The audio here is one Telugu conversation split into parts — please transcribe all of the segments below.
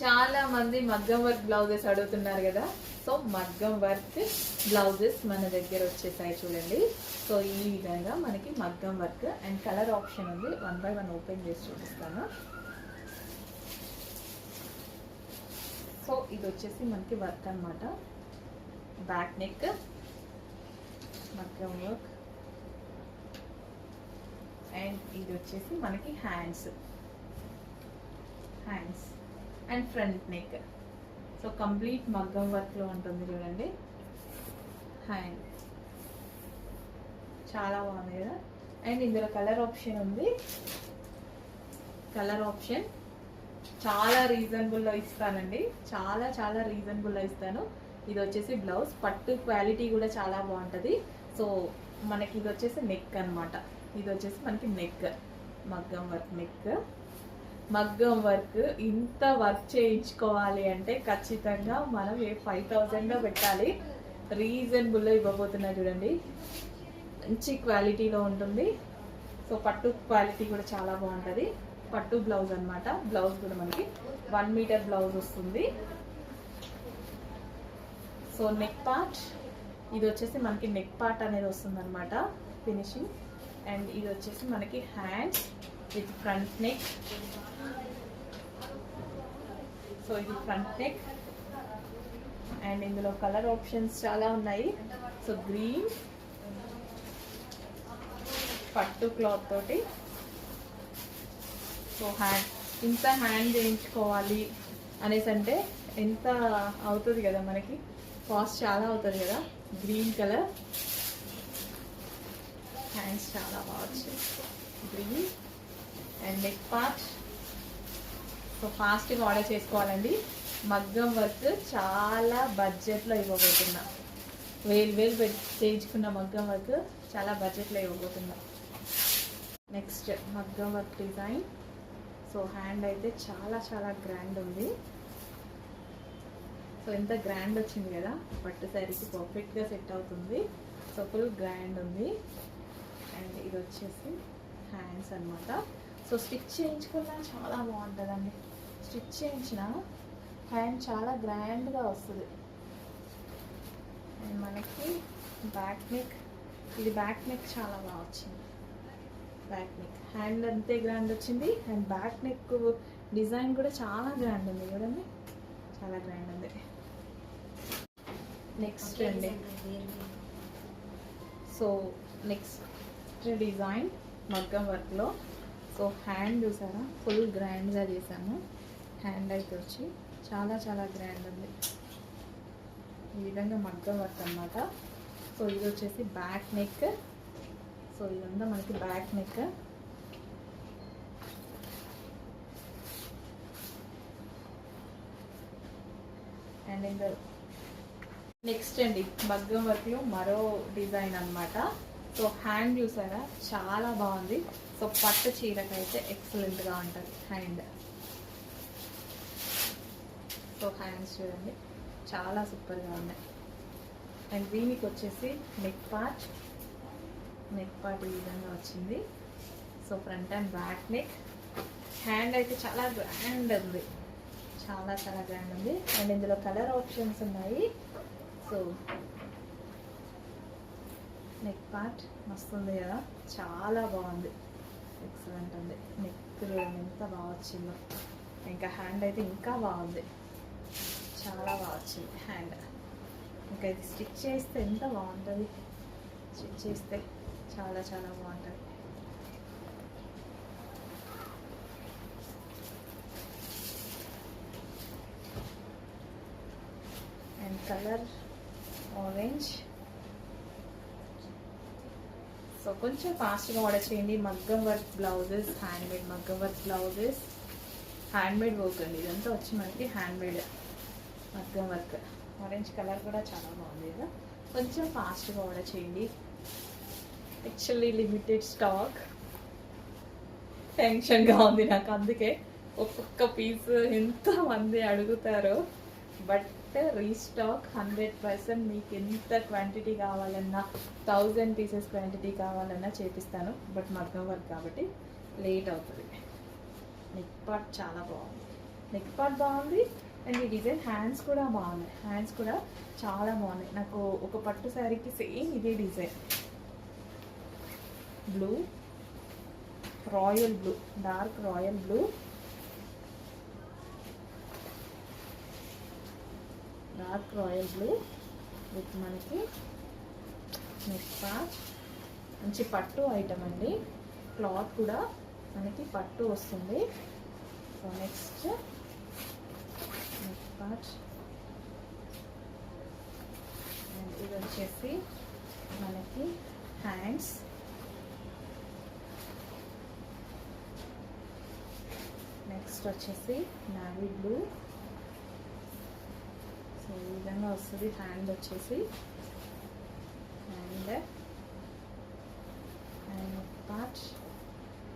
చాలా మంది మగ్గం వర్క్ బ్లౌజెస్ అడుగుతున్నారు కదా. సో మగ్గం వర్క్ బ్లౌజెస్ మన దగ్గర వచ్చేసాయి చూడండి. సో ఈ విధంగా మనకి మగ్గం వర్క్ అండ్ కలర్ ఆప్షన్ ఉంది. వన్ బై వన్ ఓపెన్ చేసి చూపిస్తాను. సో ఇది వచ్చేసి మనకి వర్క్ అన్నమాట. బ్యాక్ నెక్ మగ్గం వర్క్ అండ్ ఇది వచ్చేసి మనకి hands. Hands. And front neck. So complete మగ్గం వర్క్లో ఉంటుంది చూడండి. హ్యాండ్ చాలా బాగుంది కదా? అండ్ ఇందులో కలర్ ఆప్షన్ ఉంది. Colour option. చాలా రీజనబుల్లో ఇస్తానండి. చాలా చాలా రీజనబుల్లో ఇస్తాను. ఇది వచ్చేసి బ్లౌజ్. పట్టు క్వాలిటీ కూడా చాలా బాగుంటుంది. సో మనకి ఇది వచ్చేసి నెక్ అనమాట ఇది వచ్చేసి మనకి నెక్. మగ్గం వర్క్ నెక్. మగ్గం వర్క్ ఇంత వర్క్ చేయించుకోవాలి అంటే ఖచ్చితంగా మనం ఏ ఫైవ్ థౌజండ్లో పెట్టాలి. రీజనబుల్లో ఇవ్వబోతున్నా చూడండి. మంచి క్వాలిటీలో ఉంటుంది. సో పట్టు క్వాలిటీ కూడా చాలా బాగుంటుంది. పట్టు బ్లౌజ్ అనమాట బ్లౌజ్ కూడా మనకి వన్ మీటర్ బ్లౌజ్ వస్తుంది. సో నెక్ పార్ట్ ఇది వచ్చేసి మనకి నెక్ పార్ట్ అనేది వస్తుంది అనమాట ఫినిషింగ్ అండ్ ఇది వచ్చేసి మనకి hands with front neck so ఇది ఫ్రంట్ నెక్ అండ్ ఇందులో కలర్ ఆప్షన్స్ చాలా ఉన్నాయి సో గ్రీన్ పట్టు క్లాత్ తోటి. సో హ్యాండ్ ఇంత హ్యాండ్ చేయించుకోవాలి అనేసి అంటే ఎంత అవుతుంది కదా మనకి? కాస్ట్ చాలా అవుతుంది కదా? గ్రీన్ కలర్ హ్యాండ్స్ చాలా బాగా వచ్చాయి. Green and neck part so ఫాస్ట్గా ఆర్డర్ చేసుకోవాలండి. మగ్గం వర్క్ చాలా బడ్జెట్లో ఇవ్వబోతున్నా. వేలు వేలు పెట్టి చేయించుకున్న మగ్గం వర్క్ చాలా బడ్జెట్లో ఇవ్వబోతున్నా. నెక్స్ట్ మగ్గం వర్క్ డిజైన్. సో హ్యాండ్ అయితే చాలా చాలా గ్రాండ్ ఉంది. సో ఎంత గ్రాండ్ వచ్చింది కదా పట్టు శారీకి పర్ఫెక్ట్గా సెట్ అవుతుంది. సో ఫుల్ గ్రాండ్ ఉంది. అండ్ ఇది వచ్చేసి హ్యాండ్స్ అన్నమాట. సో స్టిచ్ చేయించుకున్నా చాలా బాగుంటుందండి. స్టిచ్ చేయించిన హ్యాండ్ చాలా గ్రాండ్గా వస్తుంది. అండ్ మనకి బ్యాక్ నెక్ ఇది బ్యాక్ నెక్ చాలా బాగా వచ్చింది. బ్యాక్ నెక్ హ్యాండ్ అంతే గ్రాండ్ వచ్చింది. అండ్ బ్యాక్ నెక్ డిజైన్ కూడా చాలా గ్రాండ్ ఉంది చూడండి. చాలా గ్రాండ్ ఉంది. నెక్స్ట్ అండి. సో నెక్స్ట్ డిజైన్ మగ్గం వర్క్లో సో హ్యాండ్ చూసారా? ఫుల్ గ్రాండ్గా చేశాను. హ్యాండ్ అయితే వచ్చి చాలా చాలా గ్రాండ్ ఉంది. ఈ విధంగా మగ్గం వర్క్ అన్నమాట. సో ఇది వచ్చేసి బ్యాక్ నెక్. సో ఇదంతా మనకి బ్యాక్ నెక్. అండ్ ఇంకా నెక్స్ట్ అండి మగ్గం వర్క్లో మరో డిజైన్ అన్నమాట. సో హ్యాండ్ చూసారా? చాలా బాగుంది. సో పట్టు చీరకైతే ఎక్సలెంట్గా ఉంటుంది. హ్యాండ్. సో హ్యాండ్స్ చూడండి. చాలా సూపర్గా ఉన్నాయి. అండ్ దీనికి వచ్చేసి నెక్ పార్ట్. నెక్ పార్ట్ ఈ విధంగా వచ్చింది. So front and back neck. Hand అయితే చాలా గ్రాండ్ ఉంది. చాలా చాలా గ్రాండ్ ఉంది. అండ్ ఇందులో కలర్ ఆప్షన్స్ ఉన్నాయి. సో నెక్ పార్ట్ మస్తు ఉంది కదా? చాలా బాగుంది. ఎక్సలెంట్ ఉంది. నెక్ ఎంత బాగా వచ్చిందో. ఇంకా హ్యాండ్ అయితే ఇంకా బాగుంది. చాలా బాగా వచ్చింది హ్యాండ్ ఇంకా ఇది స్టిచ్ చేస్తే ఎంత బాగుంటుంది? స్టిచ్ చేస్తే చాలా చాలా బాగుంటుంది. అండ్ కలర్ ఆరెంజ్ సో కొంచెం ఫాస్ట్గా ఆర్డర్ చేయండి మగ్గం వర్క్ బ్లౌజెస్ హ్యాండ్మేడ్ మగ్గం వర్క్ బ్లౌజెస్. హ్యాండ్మేడ్ వర్క్ అండి. ఇదంతా వచ్చి మనకి హ్యాండ్మేడ్ మగ్గం వర్క్. ఆరెంజ్ కలర్ కూడా చాలా బాగుంది. కదా కొంచెం ఫాస్ట్గా ఆర్డర్ చేయండి యాక్చువల్లీ లిమిటెడ్ స్టాక్ టెన్షన్గా ఉంది నాకు అందుకే. ఒక్కొక్క పీస్ ఎంతమంది అడుగుతారో. బట్ రీస్టాక్ హండ్రెడ్ పర్సెంట్ మీకు ఎంత క్వాంటిటీ కావాలన్నా థౌజండ్ పీసెస్ క్వాంటిటీ కావాలన్నా చేపిస్తాను. బట్ మగ్గం వర్క్ కాబట్టి లేట్ అవుతుంది. నెక్ పార్ట్ చాలా బాగుంది. నెక్ పార్ట్ బాగుంది. అండ్ ఈ డిజైన్ హ్యాండ్స్ కూడా బాగున్నాయి. హ్యాండ్స్ కూడా చాలా బాగున్నాయి. నాకు ఒక పట్టు శారీకి సేమ్ ఇదే design blue royal blue dark royal blue dark royal blue with మనకి నెక్ మంచి పట్టు ఐటమ్ అండి. క్లాత్ కూడా మనకి పట్టు వస్తుంది. So next neck part and ఇది వచ్చేసి మనకి హ్యాండ్స్. నెక్స్ట్ వచ్చేసి నావీ బ్లూ. వస్తుంది. హ్యాండ్ వచ్చేసి. And and part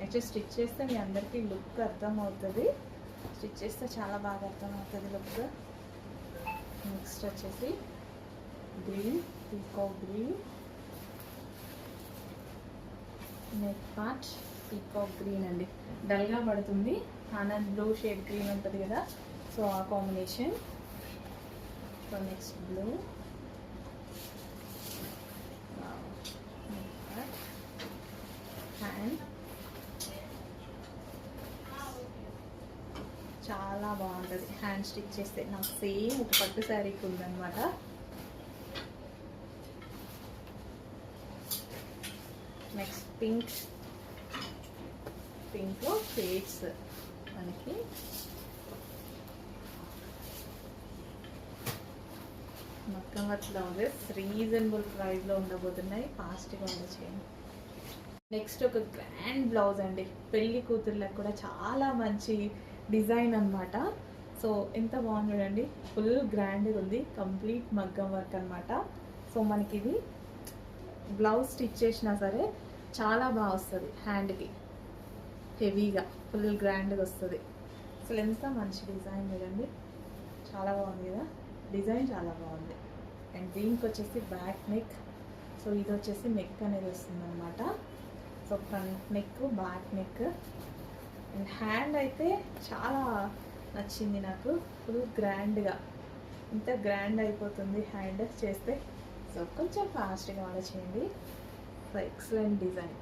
actual stitch చేస్తే మీ అందరికీ లుక్ అర్థమవుతుంది. స్టిచ్ చేస్తే చాలా బాగా అర్థమవుతుంది లుక్ నెక్స్ట్ వచ్చేసి green picot green neck part picot green అండి. డల్గా పడుతుంది. ఆనంద్ బ్లూ షేడ్ గ్రీన్ ఉంటుంది కదా. సో ఆ combination so next blue hand చాలా బాగుంటుంది. హ్యాండ్ స్టిచ్ చేస్తే నాకు సేమ్ ఒక పట్టు శారీకి ఉందన్నమాట. నెక్స్ట్ పింక్ పింక్ షేడ్స్ మనకి. మొత్తం అట్లా ఉంది. రీజనబుల్ ప్రైస్లో ఉండబోతున్నాయి. ఫాస్ట్గా చేయండి నెక్స్ట్ ఒక గ్రాండ్ బ్లౌజ్ అండి. పెళ్ళి కూతుర్లకు కూడా చాలా మంచి డిజైన్ అన్నమాట. సో ఎంత బాగుంది చూడండి. ఫుల్ గ్రాండ్గా ఉంది. కంప్లీట్ మగ్గం వర్క్ అన్నమాట. సో మనకి ఇది బ్లౌజ్ స్టిచ్ చేసినా సరే చాలా బాగా వస్తుంది హ్యాండ్కి హెవీగా ఫుల్ గ్రాండ్గా వస్తుంది. అసలు ఎంత మంచి డిజైన్ చూడండి. చాలా బాగుంది కదా. డిజైన్ చాలా బాగుంది. అండ్ దీనికి వచ్చేసి బ్యాక్ నెక్. సో ఇది వచ్చేసి నెక్ అనేది వస్తుందన్నమాట. So front neck back neck. And hand అయితే చాలా నచ్చింది నాకు. ఫుల్ గ్రాండ్గా. ఇంత గ్రాండ్ అయిపోతుంది హ్యాండ్ చేస్తే. సో కొంచెం ఫాస్ట్గా ఆలోచించండి సో ఎక్సలెంట్ డిజైన్.